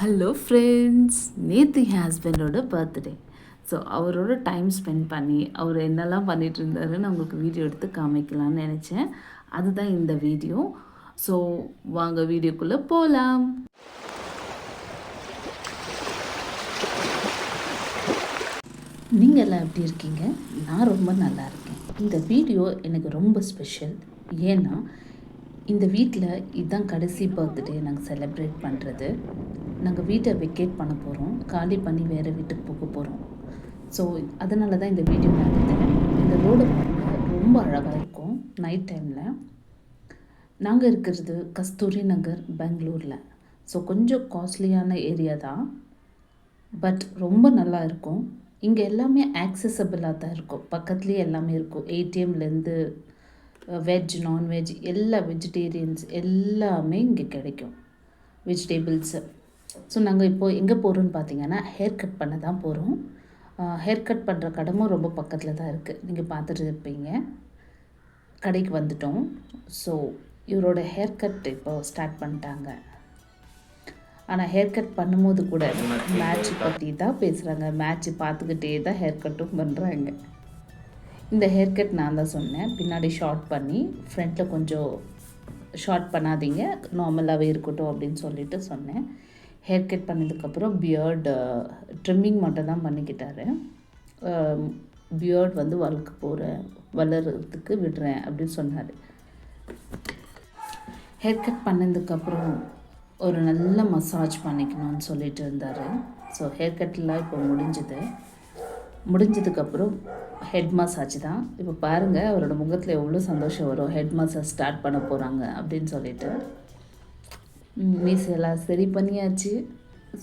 Hello friends நேத்து என் ஹஸ்பண்டோட பர்த்டே ஸோ அவரோட டைம் ஸ்பெண்ட் பண்ணி அவர் என்னெல்லாம் பண்ணிகிட்டு இருந்தாருன்னு உங்களுக்கு வீடியோ எடுத்து காமிக்கலாம்னு நினச்சேன். அதுதான் இந்த வீடியோ ஸோ வாங்க வீடியோக்குள்ளே போகலாம் நீங்கள் எல்லாம் எப்படி இருக்கீங்க? நான் ரொம்ப நல்லா இருக்கேன். இந்த வீடியோ எனக்கு ரொம்ப ஸ்பெஷல் ஏன்னா இந்த வீட்டில் இதுதான் கடைசி பர்த்டே நாங்கள் செலிப்ரேட் பண்ணுறது நாங்கள் வீட்டை வெக்கேட் பண்ண போகிறோம் காலி பண்ணி வேறு வீட்டுக்கு போக போகிறோம் ஸோ அதனால தான் இந்த வீடியோ நான் எடுத்தேன். இந்த ரோடு ரொம்ப அழகாக இருக்கும் நைட் டைமில் நாங்கள் இருக்கிறது கஸ்தூரி நகர் பெங்களூரில். ஸோ கொஞ்சம் காஸ்ட்லியான ஏரியா தான். பட் ரொம்ப நல்லா இருக்கும். இங்கே எல்லாமே ஆக்சசபிளாக தான் இருக்கும். பக்கத்துலேயே எல்லாமே இருக்கும். ஏடிஎம்லேருந்து வெஜ் நான்வெஜ் எல்லா வெஜிடேரியன்ஸ் எல்லாமே இங்கே கிடைக்கும். வெஜிடேபிள்ஸு ஸோ நாங்கள் இப்போது எங்கே போகிறோன்னு பார்த்தீங்கன்னா ஹேர் கட் பண்ண தான் போகிறோம் ஹேர் கட் பண்ணுற கடமும் ரொம்ப பக்கத்தில் தான் இருக்குது நீங்கள் பார்த்துட்டு இருப்பீங்க. கடைக்கு வந்துட்டோம். ஸோ இவரோட ஹேர் கட் இப்போ ஸ்டார்ட் பண்ணிட்டாங்க. ஆனால் ஹேர் கட் பண்ணும்போது கூட மேட்ச் பற்றி தான் பேசுகிறாங்க மேட்ச் பார்த்துக்கிட்டே தான் ஹேர் கட்டும் பண்ணுறாங்க இந்த ஹேர் கட் நான் தான் சொன்னேன். பின்னாடி ஷார்ட் பண்ணி ஃப்ரண்ட்டில் கொஞ்சம் ஷார்ட் பண்ணாதீங்க. நார்மலாகவே இருக்கட்டும் அப்படின்னு சொல்லிட்டு சொன்னேன். ஹேர் கட் பண்ணதுக்கப்புறம் பியர்டு ட்ரிம்மிங் மட்டும் தான் பண்ணிக்கிட்டாரு. பியர்ட் வந்து வளர்க்க போகிறேன் வளர்கிறதுக்கு விடுறேன் அப்படின்னு சொன்னார். ஹேர் கட் பண்ணதுக்கப்புறம் ஒரு நல்ல மசாஜ் பண்ணிக்கணும்னு சொல்லிட்டு இருந்தார். ஸோ ஹேர் கட்லாம் இப்போ முடிஞ்சுது. முடிஞ்சதுக்கப்புறம் ஹெட் மசாஜ் தான். இப்போ பாருங்கள் அவரோட முகத்தில் எவ்வளோ சந்தோஷம் வரும். ஹெட் மசாஜ் ஸ்டார்ட் பண்ண போகிறாங்க அப்படின்னு சொல்லிட்டு. மீசையெல்லாம் சரி பண்ணியாச்சு.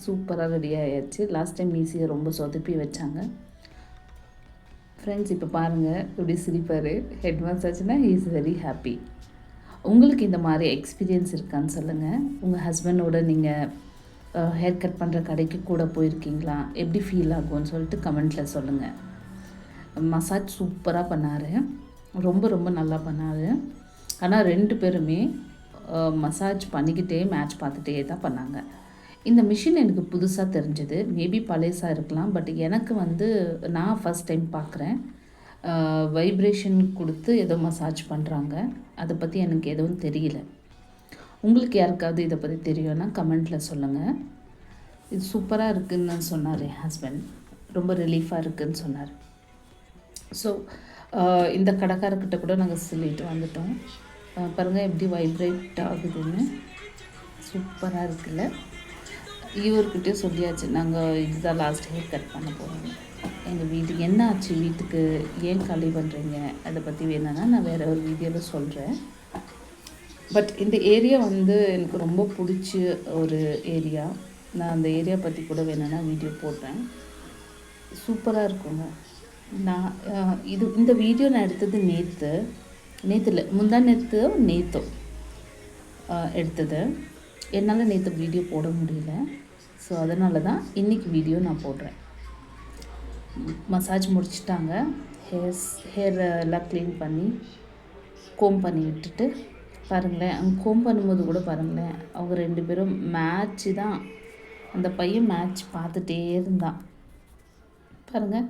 சூப்பராக ரெடி ஆகியாச்சு லாஸ்ட் டைம் மீசியை ரொம்ப சொதப்பி வச்சாங்க. ஃப்ரெண்ட்ஸ் இப்போ பாருங்கள் இப்படி சிரிப்பார். ஹெட் ஆச்சுன்னா ஹீ இஸ் வெரி ஹாப்பி உங்களுக்கு இந்த மாதிரி எக்ஸ்பீரியன்ஸ் இருக்கான்னு சொல்லுங்கள் உங்கள் ஹஸ்பண்டோட நீங்கள் ஹேர் கட் பண்ணுற கடைக்கு கூட போயிருக்கீங்களா? எப்படி ஃபீல் ஆகும்னு சொல்லிட்டு கமெண்ட்டில் சொல்லுங்கள் மசாஜ் சூப்பராக பண்ணார். ரொம்ப ரொம்ப நல்லா பண்ணார். ஆனால் ரெண்டு பேருமே மசாஜ் பண்ணிக்கிட்டே மேட்ச் பார்த்துட்டே தான் பண்ணாங்க. இந்த மிஷின் எனக்கு புதுசாக தெரிஞ்சது. மேபி பழையசாக இருக்கலாம். பட் எனக்கு வந்து நான் ஃபஸ்ட் டைம் பார்க்குறேன். வைப்ரேஷன் கொடுத்து ஏதோ மசாஜ் பண்ணுறாங்க அதை பற்றி எனக்கு எதுவும் தெரியல. உங்களுக்கு யாருக்காவது இதை பற்றி தெரியும்னா கமெண்ட்டில் சொல்லுங்கள் இது சூப்பராக இருக்குதுன்னு சொன்னார் என் ஹஸ்பண்ட் ரொம்ப ரிலீஃபாக இருக்குதுன்னு சொன்னார். ஸோ இந்த கடைக்காரர்கிட்ட கூட நாங்கள் சொல்லிட்டு வந்துட்டோம். பாருங்கள் எப்படி வைப்ரேட் ஆகுதுன்னு. சூப்பராக இருக்குல்ல? இவர்கிட்டே சொல்லியாச்சு நாங்கள் இதுதான் லாஸ்ட் ஹேர் கட் பண்ண போகிறோம் எங்கள் வீட்டுக்கு என்ன ஆச்சு வீட்டுக்கு? ஏன் காலி பண்ணுறீங்க அதை பற்றி வேணும்னா நான் வேறு ஒரு வீடியோவில் சொல்கிறேன் பட் இந்த ஏரியா வந்து எனக்கு ரொம்ப பிடிச்ச ஒரு ஏரியா நான் அந்த ஏரியா பற்றி கூட வேணும்னா வீடியோ போடுறேன். சூப்பராக இருக்குங்க. நான் இது இந்த வீடியோ நான் எடுத்தது நேற்று நேற்று இல்லை முந்தா நேற்று நேற்றோ எடுத்தது. என்னால் நேற்று வீடியோ போட முடியல. ஸோ அதனால தான் இன்றைக்கி வீடியோ நான் போடுறேன். மசாஜ் முடிச்சிட்டாங்க. ஹேர்ஸ் ஹேர் எல்லாம் க்ளீன் பண்ணி கோம் பண்ணி விட்டுட்டு பாருங்களேன் அங்கே கோம் பண்ணும்போது கூட பாருங்களேன் அவங்க ரெண்டு பேரும் மேட்ச்சு தான். அந்த பையன் மேட்ச் பார்த்துட்டே இருந்தான். பாருங்கள்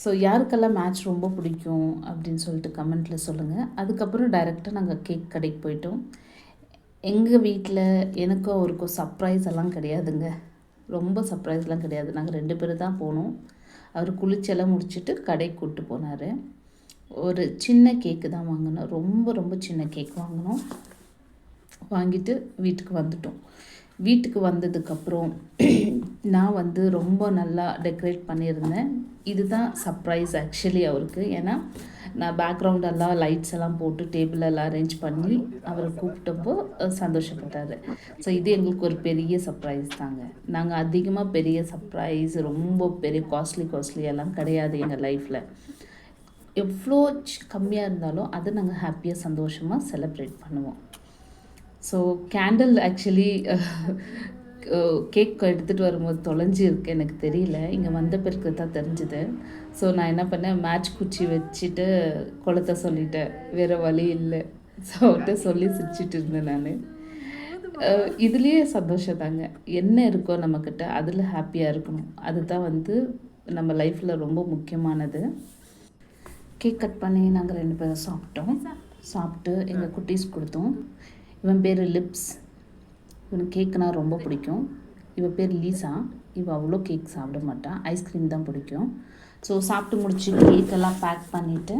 ஸோ யாருக்கெல்லாம் மேட்ச் ரொம்ப பிடிக்கும் அப்படின்னு சொல்லிட்டு கமெண்ட்டில் சொல்லுங்கள் அதுக்கப்புறம் டைரெக்டாக நாங்கள் கேக் கடைக்கு போயிட்டோம். எங்கள் வீட்டில் எனக்கும் அவருக்கும் சர்ப்ரைஸ் எல்லாம் கிடையாதுங்க. ரொம்ப சர்ப்ரைஸ்லாம் கிடையாது. நாங்கள் ரெண்டு பேரும் தான் போனோம். அவர் குளிச்செல்லாம் முடிச்சுட்டு கடைக்கு கூப்பிட்டு போனார். ஒரு சின்ன கேக்கு தான் வாங்கினோம். ரொம்ப ரொம்ப சின்ன கேக் வாங்கினோம். வாங்கிட்டு வீட்டுக்கு வந்துட்டோம். வீட்டுக்கு வந்ததுக்கப்புறம் நான் வந்து ரொம்ப நல்லா டெக்கரேட் பண்ணியிருந்தேன். இதுதான் சர்ப்ரைஸ் ஆக்சுவலி அவருக்கு. ஏன்னா நான் பேக்ரவுண்டெல்லாம் லைட்ஸ் எல்லாம் போட்டு டேபிள் எல்லாம் அரேஞ்ச் பண்ணி அவரை கூப்பிட்டப்போ சந்தோஷப்பட்டார். ஸோ இது எங்களுக்கு ஒரு பெரிய சர்ப்ரைஸ் தாங்க. நாங்கள் அதிகமாக பெரிய சர்ப்ரைஸ் ரொம்ப பெரிய காஸ்ட்லி காஸ்ட்லி எல்லாம் கிடையாது எங்கள் லைஃப்பில் எவ்வளோ கம்மியாக இருந்தாலும் அதை நாங்கள் ஹாப்பியாக சந்தோஷமாக செலிப்ரேட் பண்ணுவோம். ஸோ கேண்டில் ஆக்சுவலி கேக் எடுத்துகிட்டு வரும்போது தொலைஞ்சி இருக்கு எனக்கு தெரியல. இங்கே வந்த பிறகு தான் தெரிஞ்சுது. ஸோ நான் என்ன பண்ணேன்? மேட்ச் குச்சி வச்சுட்டு கொளுத்த சொல்லிட்டேன். வேறு வழி இல்லை. ஸோ அவர்கிட்ட சொல்லி சிரிச்சிட்டு இருந்தேன் நான். இதுலயே சந்தோஷம் தாங்க என்ன இருக்கோ நம்மக்கிட்ட அதில் ஹாப்பியாக இருக்கணும். அதுதான் வந்து நம்ம லைஃப்பில் ரொம்ப முக்கியமானது. கேக் கட் பண்ணி நாங்கள் ரெண்டு பேரும் சாப்பிட்டோம். சாப்பிட்டு எங்கள் குட்டீஸ் கொடுத்தோம். இவன் பேர் லிப்ஸ். இவனுக்கு கேக்குனா ரொம்ப பிடிக்கும். இவன் பேர் லீசா. இவள் அவ்வளோ கேக் சாப்பிட மாட்டான் ஐஸ்கிரீம் தான் பிடிக்கும். ஸோ சாப்பிட்டு முடிச்சு கேக்கெல்லாம் பேக் பண்ணிவிட்டு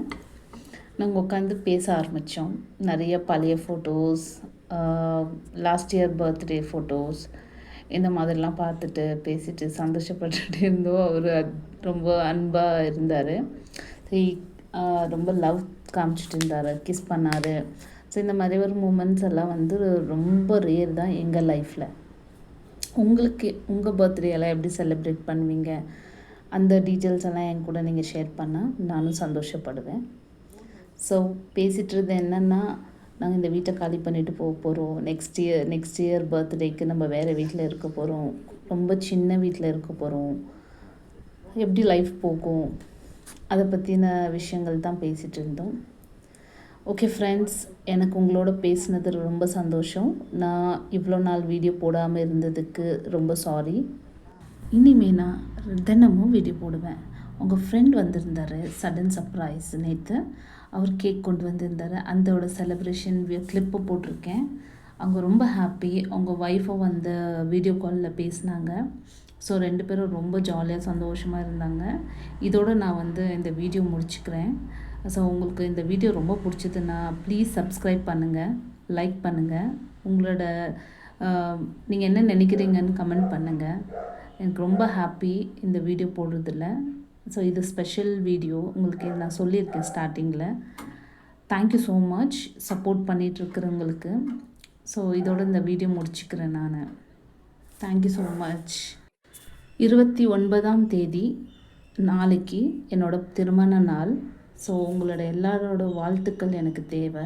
நாங்கள் உட்காந்து பேச ஆரம்பித்தோம் நிறைய பழைய photos last year birthday photos இந்த மாதிரிலாம் பார்த்துட்டு பேசிட்டு சந்தோஷப்பட்டுட்டு இருந்தோம். அவர் ரொம்ப அன்பாக இருந்தார். ரொம்ப லவ் காமிச்சிட்டு இருந்தார். கிஸ் பண்ணார். ஸோ இந்த மாதிரி ஒரு மூமெண்ட்ஸ் எல்லாம் வந்து ரொம்ப ரேர் தான் எங்கள் லைஃப்பில் உங்களுக்கு உங்கள் பர்த்டே எல்லாம் எப்படி செலிப்ரேட் பண்ணுவீங்க? அந்த டீட்டெயில்ஸ் எல்லாம் என் கூட நீங்கள் ஷேர் பண்ணால் நானும் சந்தோஷப்படுவேன். ஸோ பேசிகிட்டு இருந்தது என்னென்னா நாங்கள் இந்த வீட்டை காலி பண்ணிட்டு போக போகிறோம் நெக்ஸ்ட் இயர் நெக்ஸ்ட் இயர் பர்த்டேக்கு நம்ம வேறு வீட்டில் இருக்க போகிறோம் ரொம்ப சின்ன வீட்டில் இருக்க போகிறோம் எப்படி லைஃப் போகும்? அதை பற்றின விஷயங்கள் தான் பேசிகிட்டு இருந்தோம் ஓகே ஃப்ரெண்ட்ஸ் எனக்கு உங்களோட பேசினது ரொம்ப சந்தோஷம். நான் இவ்வளோ நாள் வீடியோ போடாமல் இருந்ததுக்கு ரொம்ப சாரி இனிமே நான் தினமும் வீடியோ போடுவேன். உங்கள் ஃப்ரெண்ட் வந்திருந்தார் சடன் சர்ப்ரைஸ் நேற்று அவர் கேக் கொண்டு வந்திருந்தார். அந்தோட செலிப்ரேஷன் கிளிப்பு போட்டிருக்கேன். அவங்க ரொம்ப ஹாப்பி அவங்க ஒய்ஃபும் வந்து வீடியோ காலில் பேசினாங்க. ஸோ ரெண்டு பேரும் ரொம்ப ஜாலியாக சந்தோஷமாக இருந்தாங்க. இதோடு நான் வந்து இந்த வீடியோ முடிச்சுக்கிறேன். ஸோ உங்களுக்கு இந்த வீடியோ ரொம்ப பிடிச்சதுன்னா ப்ளீஸ் சப்ஸ்கிரைப் பண்ணுங்கள் லைக் பண்ணுங்கள் உங்களோட நீங்கள் என்ன நினைக்கிறீங்கன்னு கமெண்ட் பண்ணுங்கள் எனக்கு ரொம்ப ஹாப்பி இந்த வீடியோ போடுறதில்ல ஸோ இது ஸ்பெஷல் வீடியோ. உங்களுக்கு நான் சொல்லியிருக்கேன் ஸ்டார்டிங்கில். Thank you so much support பண்ணிகிட்ருக்கிறவங்களுக்கு so இதோட இந்த வீடியோ முடிச்சுக்கிறேன் நான். தேங்க்யூ ஸோ மச் இருபத்தி ஒன்பதாம் தேதி நாளைக்கு என்னோட திருமண நாள். ஸோ உங்களோட எல்லாரோட வாழ்த்துக்கள் எனக்கு தேவை.